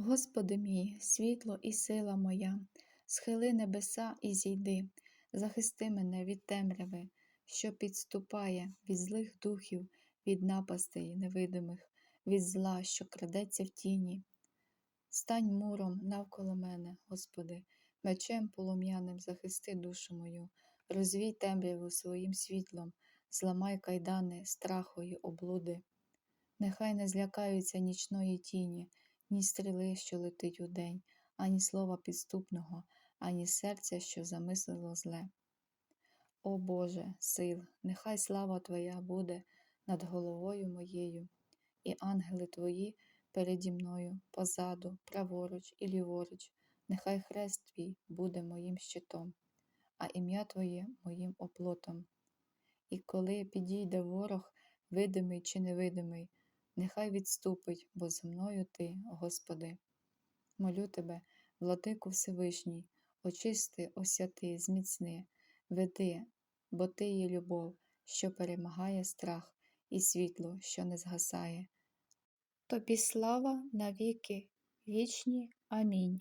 Господи мій, світло і сила моя, схили небеса і зійди, захисти мене від темряви, що підступає від злих духів, від напастей невидимих, від зла, що крадеться в тіні. Стань муром навколо мене, Господи, мечем полум'яним захисти душу мою, розвій темряву своїм світлом, зламай кайдани страху й облуди. Нехай не злякаються нічної тіні, ні стріли, що летить удень, ані слова підступного, ані серця, що замислило зле. О Боже, сил, нехай слава Твоя буде над головою моєю, і ангели Твої переді мною, позаду, праворуч і ліворуч, нехай хрест Твій буде моїм щитом, а ім'я Твоє моїм оплотом. І коли підійде ворог, видимий чи невидимий, нехай відступить, бо зо мною Ти, Господи. Молю Тебе, владику Всевишній, очисти, осяти, зміцни, веди, бо Ти є любов, що перемагає страх, і світло, що не згасає. Тобі слава навіки вічні. Амінь.